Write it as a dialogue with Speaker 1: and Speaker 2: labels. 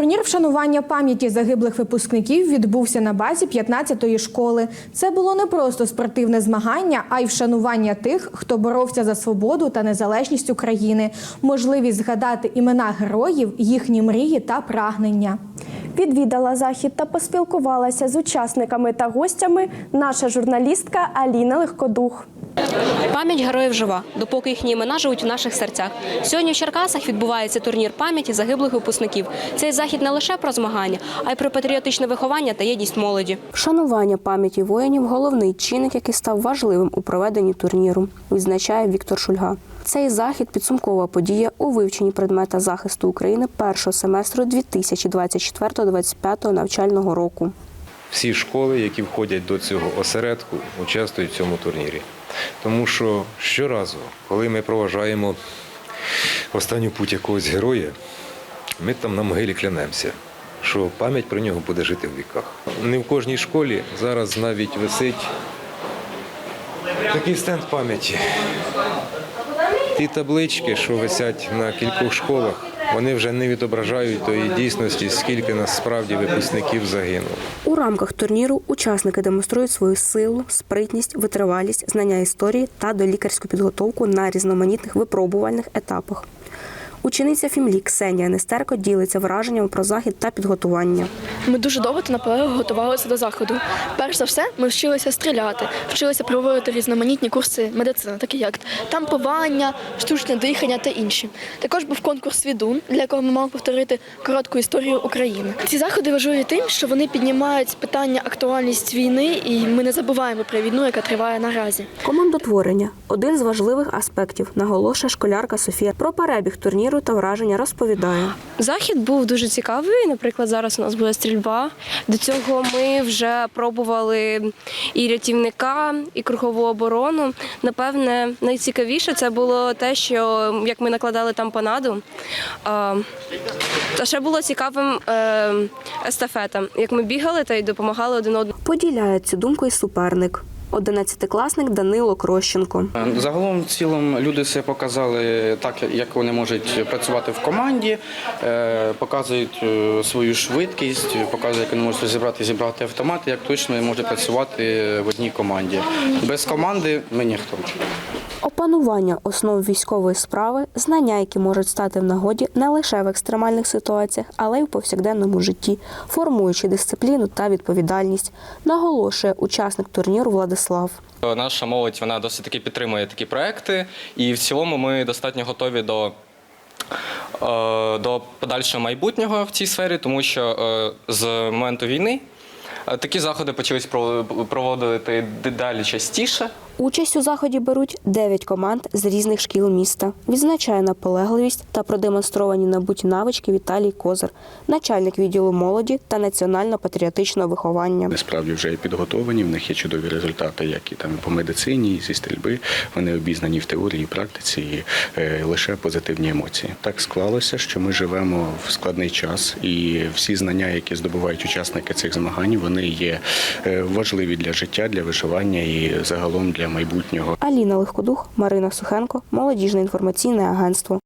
Speaker 1: Турнір вшанування пам'яті загиблих випускників відбувся на базі 15-ї школи. Це було не просто спортивне змагання, а й вшанування тих, хто боровся за свободу та незалежність України, можливість згадати імена героїв, їхні мрії та прагнення.
Speaker 2: Відвідала захід та поспілкувалася з учасниками та гостями наша журналістка Аліна Легкодух.
Speaker 3: Пам'ять героїв жива, допоки їхні імена живуть у наших серцях. Сьогодні в Черкасах відбувається турнір пам'яті загиблих випускників. Цей захід не лише про змагання, а й про патріотичне виховання та єдність молоді.
Speaker 4: Вшанування пам'яті воїнів головний чинник, який став важливим у проведенні турніру, відзначає Віктор Шульга. Цей захід підсумкова подія у вивченні предмета захисту України першого семестру 2024-2025 навчального року.
Speaker 5: Всі школи, які входять до цього осередку, участвують в цьому турнірі. Тому що щоразу, коли ми проважаємо останню путь якогось героя, ми там на могилі клянемося, що пам'ять про нього буде жити в віках. Не в кожній школі зараз навіть висить такий стенд пам'яті. Ті таблички, що висять на кількох школах, вони вже не відображають тої дійсності, скільки насправді випускників загинуло.
Speaker 4: У рамках турніру учасники демонструють свою силу, спритність, витривалість, знання історії та долікарську підготовку на різноманітних випробувальних етапах. Учениця Фімлі Ксенія Нестерко ділиться враженнями про захід та підготування.
Speaker 6: Ми дуже довго та наполегливо готувалися до заходу. Перш за все, ми вчилися стріляти, вчилися проводити різноманітні курси медицини, такі як тампування, штучне дихання та інші. Також був конкурс «Відун», для якого ми мали повторити коротку історію України. Ці заходи важливі тим, що вони піднімають питання актуальність війни, і ми не забуваємо про війну, яка триває наразі.
Speaker 4: Командотворення один з важливих аспектів, наголошує школярка Софія. Про перебіг турніру та враження розповідає.
Speaker 7: Захід був дуже цікавий. Наприклад, зараз у нас буде стрільба. До цього ми вже пробували і рятівника, і кругову оборону. Напевне, найцікавіше це було те, що як ми накладали там панаду. Та ще було цікавим е, естафета, як ми бігали та й допомагали один одному.
Speaker 4: Поділяє цю думку і суперник. Одинадцятикласник Данило Крощенко.
Speaker 8: Загалом в цілому люди все показали так, як вони можуть працювати в команді, е, показують е, свою швидкість, показують, як вони можуть розібрати зібрати автомати, як точно може працювати в одній команді. Без команди ми ніхто.
Speaker 4: Опанування основ військової справи, знання, які можуть стати в нагоді не лише в екстремальних ситуаціях, але й в повсякденному житті, формуючи дисципліну та відповідальність, наголошує учасник турніру Владислав.
Speaker 9: Наша молодь вона досить таки підтримує такі проекти, і в цілому ми достатньо готові до, е, до подальшого майбутнього в цій сфері, тому що е, з моменту війни е, такі заходи проводити- проводити дедалі частіше.
Speaker 4: Участь у заході беруть 9 команд з різних шкіл міста. Відзначає наполегливість та продемонстровані набуті навички Віталій Козир, начальник відділу молоді та національно-патріотичного виховання.
Speaker 10: Вони справді вже підготовлені, в них є чудові результати, як і там по медицині, і зі стрільби. Вони обізнані в теорії, і практиці, і е, лише позитивні емоції. Так склалося, що ми живемо в складний час, і всі знання, які здобувають учасники цих змагань, вони є е, важливі для життя, для виживання і загалом для майбутнього.
Speaker 4: Аліна Легкодух, Марина Сухенко, молодіжне інформаційне агентство.